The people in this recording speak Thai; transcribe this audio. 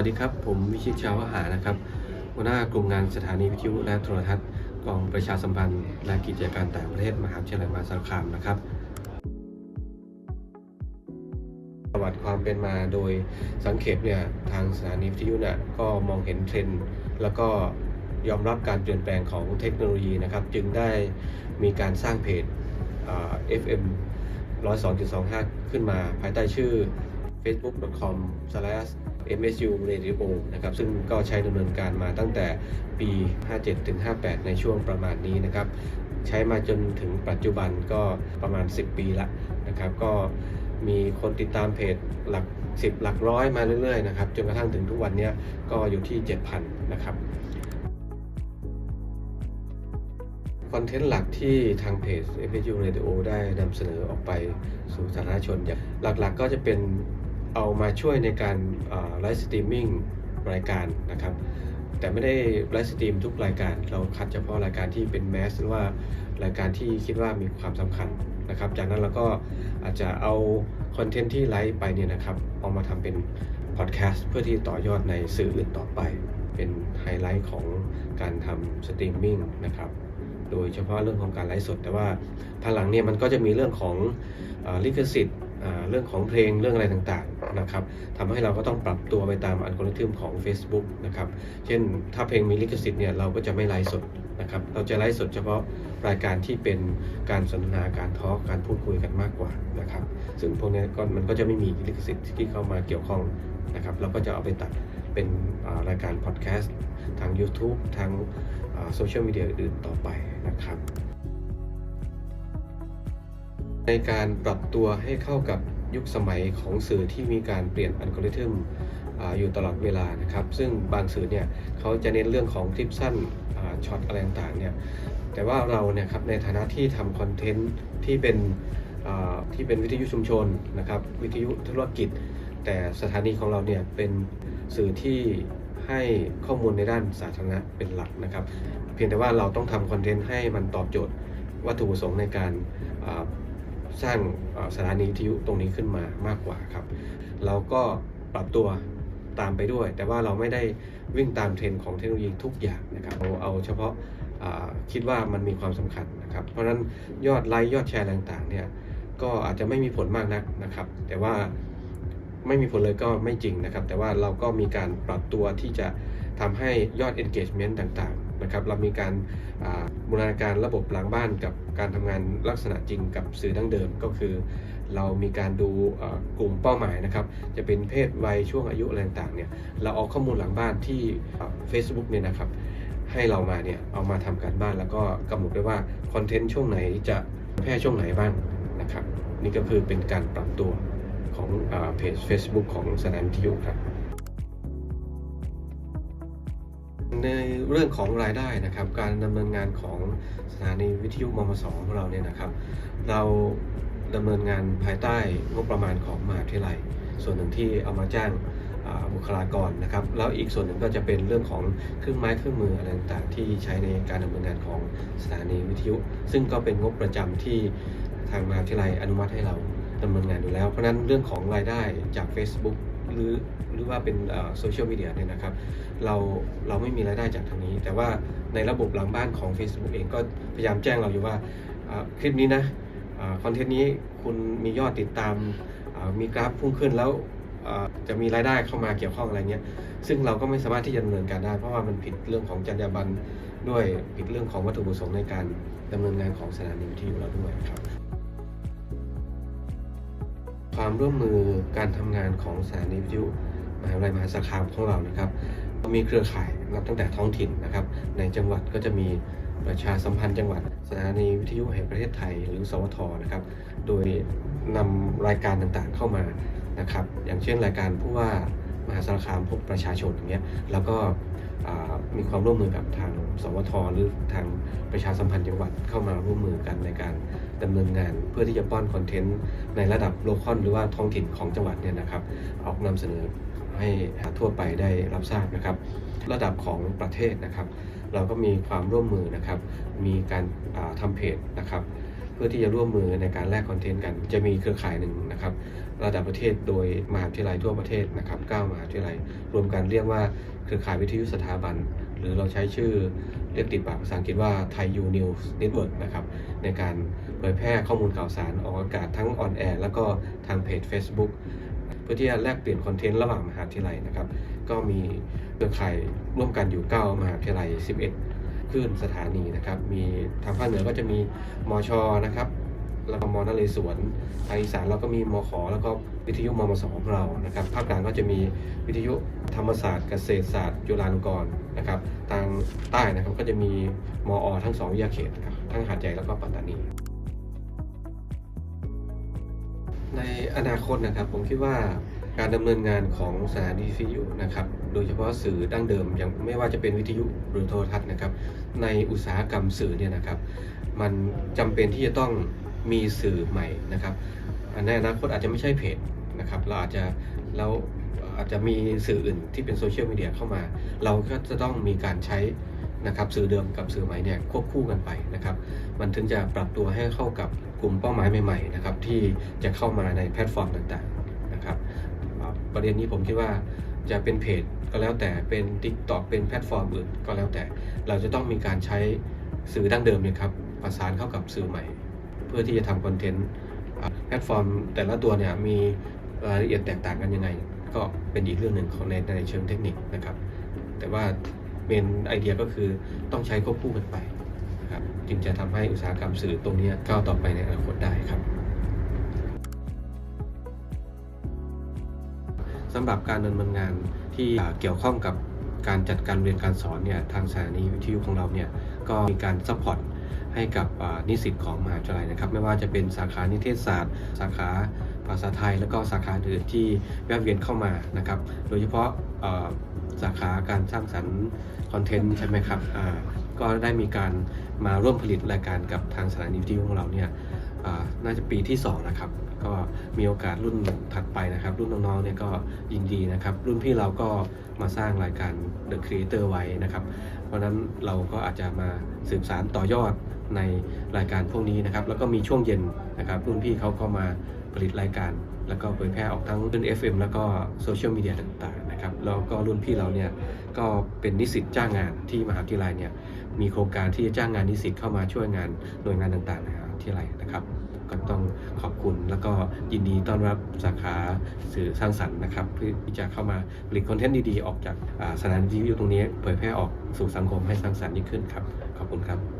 วัสดีครับ ผมวิชิตชาวหานะครับหัวหน้ากลุ่มงานสถานีวิทยุและโทรทัศน์กองประชาสัมพันธ์และกิจการต่างประเทศมหาวิทยาลัยมหาสารคามนะครับประวัติความเป็นมาโดยสังเขปเนี่ยทางสถานีวิทยุเนี่ยก็มองเห็นเทรนด์แล้วก็ยอมรับการเปลี่ยนแปลงของเทคโนโลยีนะครับ จึงได้มีการสร้างเพจอ่า FM 102.25 ขึ้นมาภายใต้ชื่อ facebook com MSU radio นะครับซึ่งก็ใช้ดำเนินการมาตั้งแต่ปี 57ถึง58 ในช่วงประมาณนี้นะครับใช้มาจนถึงปัจจุบันก็ประมาณ 10 ปีละนะครับก็มีคนติดตามเพจหลัก 10 หลักร้อยมาเรื่อยๆนะครับจนกระทั่งถึงทุกวันนี้ก็อยู่ที่ 7,000 นะครับคอนเทนต์หลักที่ทางเพจ FSU Radio ได้นำเสนอออกไปสู่สาธารณชนอย่างหลักๆก็จะเป็น เอามาช่วยในการไลฟ์สตรีมมิ่งรายการนะครับ แต่ไม่ได้ไลฟ์สตรีมทุกรายการ เราคัดเฉพาะรายการที่เป็นแมสหรือว่ารายการที่คิดว่ามีความสำคัญนะครับ จากนั้นเราก็อาจจะเอาคอนเทนต์ที่ไลฟ์ไปเนี่ยนะครับเอามาทำเป็นพอดแคสต์เพื่อที่ต่อยอดในสื่ออื่นต่อไป เป็นไฮไลท์ของการทำสตรีมมิ่งนะครับโดยเฉพาะเรื่องของการไลฟ์สด แต่ว่าภายหลังเนี่ยมันก็จะมีเรื่องของอลิขสิทธิ์ เรื่องของเพลงเรื่องอะไรต่างๆนะครับทำให้เราก็ต้องปรับตัวไปตามอัลกอริทึมของ Facebook นะครับเช่นถ้าเพลงมีลิขสิทธิ์เนี่ยเราก็จะไม่ไลฟ์สดนะครับเราจะไลฟ์สดเฉพาะรายการที่เป็นการสนทนาการทอล์กการพูดคุยกันมากกว่านะครับซึ่งพวกนี้ก็มันก็จะไม่มีลิขสิทธิ์ที่เข้ามาเกี่ยวข้องนะครับเราก็จะเอาไปตัดเป็นรายการพอดแคสต์ทาง YouTube ทางโซเชียลมีเดียอื่นๆต่อไปนะครับ ในการปรับตัวให้เข้ากับยุคสมัยของสื่อที่มีการเปลี่ยนอัลกอริทึมอยู่ตลอดเวลานะครับ ซึ่งบางสื่อเนี่ยเขาจะเน้นเรื่องของคลิปสั้นช็อตอะไรต่างๆเนี่ยแต่ว่าเราเนี่ยครับในฐานะที่ทำคอนเทนต์ที่เป็นที่เป็นวิทยุชุมชนนะครับวิทยุธุรกิจ แต่สถานีของเราเนี่ยเป็นสื่อที่ให้ข้อมูลในด้านสาธารณะเป็นหลักนะครับ เพียงแต่ว่าเราต้องทำคอนเทนต์ให้มันตอบโจทย์วัตถุประสงค์ในการ สร้างสถานีวิทยุตรงนี้ขึ้นมามากกว่าครับ เราก็ปรับตัวตามไปด้วย แต่ว่าเราไม่ได้วิ่งตามเทรนด์ของเทคโนโลยีทุกอย่างนะครับเราเอาเฉพาะคิดว่ามันมีความสำคัญนะครับ เพราะฉะนั้นยอดไลค์ยอดแชร์ต่างๆเนี่ยก็อาจจะไม่มีผลมากนักนะครับ แต่ว่าไม่มีผลเลยก็ไม่จริงนะครับ แต่ว่าเราก็มีการปรับตัวที่จะทำให้ยอด engagement ต่างๆ นะครับเรามีการบูรณาการระบบหลังบ้านกับการทำงานลักษณะจริงกับสื่อดั้งเดิมก็คือ เรามีการดูกลุ่มเป้าหมายนะครับ จะเป็นเพศวัยช่วงอายุอะไรต่างเนี่ยเราเอาข้อมูลหลังบ้านที่ Facebook เนี่ยนะครับให้เรามาเนี่ยเอามาทำการบ้านแล้วก็กำหนดได้ว่าคอนเทนต์ช่วงไหนจะแพร่ช่วงไหนบ้างนะครับ นี่ก็คือเป็นการปรับตัวของอเพจ Facebook ของสถานวิทยุครับ ในเรื่องของรายได้นะครับ การดำเนินงานของสถานีวิทยุมมสของเราเนี่ยนะครับ เราดำเนินงานภายใต้งบประมาณของมหาวิทยาลัย ส่วนหนึ่งที่เอามาจ้างบุคลากรนะครับ แล้วอีกส่วนหนึ่งก็จะเป็นเรื่องของเครื่องไม้เครื่องมืออะไรต่างๆที่ใช้ในการดำเนินงานของสถานีวิทยุ ซึ่งก็เป็นงบประจำที่ทางมหาวิทยาลัยอนุมัติให้เราดำเนินงานอยู่แล้ว เพราะฉะนั้นเรื่องของรายได้จาก Facebook หรือหรือว่าเป็นโซเชียลมีเดียเนี่ยนะครับเราเราไม่มีรายได้จากทางนี้ แต่ว่าในระบบหลังบ้านของ Facebook เองก็พยายามแจ้งเราอยู่ว่าคลิปนี้นะคอนเทนต์นี้คุณมียอดติดตามมีกราฟพุ่งขึ้นแล้วจะมีรายได้เข้ามาเกี่ยวข้องอะไรเงี้ย ซึ่งเราก็ไม่สามารถที่จะดำเนินการได้ เพราะว่ามันผิดเรื่องของจรรยาบรรณด้วยผิดเรื่องของวัตถุประสงค์ในการดำเนินงานของสถานีวิทยุเราด้วยครับ ความร่วมมือการทำงานของสถานีวิทยุมหาวิทยาลัยมหาสารคามของเรานะครับมีเครือข่ายนับตั้งแต่ท้องถิ่นนะครับ ในจังหวัดก็จะมีประชาสัมพันธ์จังหวัดสถานีวิทยุแห่งประเทศไทย หรือสวทนะครับ โดยนำรายการต่างๆเข้ามานะครับ อย่างเช่นรายการผู้ว่ามหาสารคามพบประชาชนอย่างเงี้ยแล้วก็ มีความร่วมมือกับทางสวทหรือทางประชาสัมพันธ์จังหวัดเข้ามาร่วมมือกันในการดำเนินงาน เพื่อที่จะป้อนคอนเทนต์ในระดับโลคอลหรือว่าท้องถิ่นของจังหวัดเนี่ยนะครับ ออกนำเสนอให้ทั่วไปได้รับทราบนะครับ ระดับของประเทศนะครับ เราก็มีความร่วมมือนะครับ มีการาทำเพจนะครับ พื่อที่จะร่วมมือในการแลกคอนเทนต์กัน จะมีเครือข่ายหนึ่งนะครับ ระดับประเทศโดยมหาวิทยาลัยทั่วประเทศนะครับ9มหาวิทยาลัยรวมกันเรียกว่าเครือข่ายวิทยุสถาบัน หรือเราใช้ชื่อเรียกติดปากภาษาอังกฤษว่า Thai U News Network นะครับในการเผยแพร่ข้อมูลข่าวสารออกอากาศทั้งออนแอร์แล้วก็ทางเพจ Facebook เพื่อที่จะแลกเปลี่ยนคอนเทนต์ระหว่างมหาวิทยาลัยนะครับ ก็มีเครือข่ายร่วมกันอยู่ 9 มหาวิทยาลัย 11 คลื่นสถานีนะครับ มีทางภาคเหนือก็จะมีมอชนะครับแล้วก็มอนเรศวรทางอีสานเราก็มีมอขอแล้วก็วิทยุมมสของเรานะครับ ภาคกลางก็จะมีวิทยุธรรมศาสตร์เกษตรศาสตร์จุฬาลงกรณ์นะครับ ทางใต้นะครับก็จะมีมออทั้งสองวิทยาเขตครับทั้งหาดใหญ่แล้วก็ปัตตานี ในอนาคตนะครับผมคิดว่าการดำเนินงานของสถานีวิทยุนะครับ โดยเฉพาะสื่อดั้งเดิมอย่างไม่ว่าจะเป็นวิทยุหรือโทรทัศน์นะครับ ในอุตสาหกรรมสื่อเนี่ยนะครับมันจำเป็นที่จะต้องมีสื่อใหม่นะครับในอนาคตอาจจะไม่ใช่เพจนะครับเราอาจจะแล้วอาจจะมีสื่ออื่นที่เป็นโซเชียลมีเดียเข้ามา เราก็จะต้องมีการใช้นะครับสื่อเดิมกับสื่อใหม่เนี่ยควบคู่กันไปนะครับ มันถึงจะปรับตัวให้เข้ากับกลุ่มเป้าหมายใหม่ๆนะครับที่จะเข้ามาในแพลตฟอร์มต่างๆนะครับ ประเด็นนี้ผมคิดว่าจะเป็นเพจ ก็แล้วแต่เป็น Tik t o อกเป็นแพลตฟอร์มอื่นก็แล้วแต่ เราจะต้องมีการใช้สื่อดั้งเดิมเนี่ยครับประสานเข้ากับสื่อใหม่ เพื่อที่จะทำคอนเทนต์แพลตฟอร์มแต่ละตัวเนี่ยมีรายละเอียดแตกต่างกันยังไง ก็เป็นอีกเรื่องหนึ่งของในในเชิงเทคนิคนะครับ แต่ว่าเมนไอเดียก็คือต้องใช้ควบคู่กันไปนะครับจึงจะทำให้อุตสาหกรรมสื่อตรงนี้ก้าวต่อไปในอนาคตได้ครับสำหรับการดำเนินงาน ที่เกี่ยวข้องกับการจัดการเรียนการสอนเนี่ยทางสถานีวิทยุของเราเนี่ยก็มีการซัพพอร์ตให้กับนิสิตของมหาวิทยาลัยนะครับ ไม่ว่าจะเป็นสาขานิเทศศาสตร์ สาขาภาษาไทย แล้วก็สาขาอื่นที่แวะเวียนเข้ามานะครับ โดยเฉพาะสาขาการสร้างสรรค์คอนเทนต์ใช่ไหมครับ ก็ได้มีการมาร่วมผลิตรายการกับทางสถานีวิทยุของเราเนี่ยอ่าน่าจะปีที่2นะครับก็มีโอกาสรุ่นถัดไปนะครับ รุ่นน้องๆเนี่ยก็ยินดีนะครับ รุ่นพี่เราก็มาสร้างรายการ The Creator ไว้นะครับ เพราะฉะนั้นเราก็อาจจะมาสืบสารต่อยอดในรายการพวกนี้นะครับ แล้วก็มีช่วงเย็นนะครับ รุ่นพี่เขาก็มา ผลิตรายการ แล้วก็เผยแพร่ออกทั้งรุ่น FM แล้วก็โซเชียลมีเดียต่างๆนะครับแล้วก็รุ่นพี่เราเนี่ยก็เป็นนิสิตจ้างงานที่มหาวิทยาลัยเนี่ยมีโครงการที่จะจ้างงานนิสิตเข้ามาช่วยงานหน่วยงานต่างๆในมหาวิทยาลัยนะครับ ก็ต้องขอบคุณแล้วก็ยินดีต้อนรับสาขาสื่อสร้างสรรค์นะครับเพื่อที่จะเข้ามาผลิตคอนเทนต์ดีๆออกจากสถานีวิทยุตรงนี้เผยแพร่ออกสู่สังคมให้สร้างสรรค์ยิ่งขึ้นครับขอบคุณครับ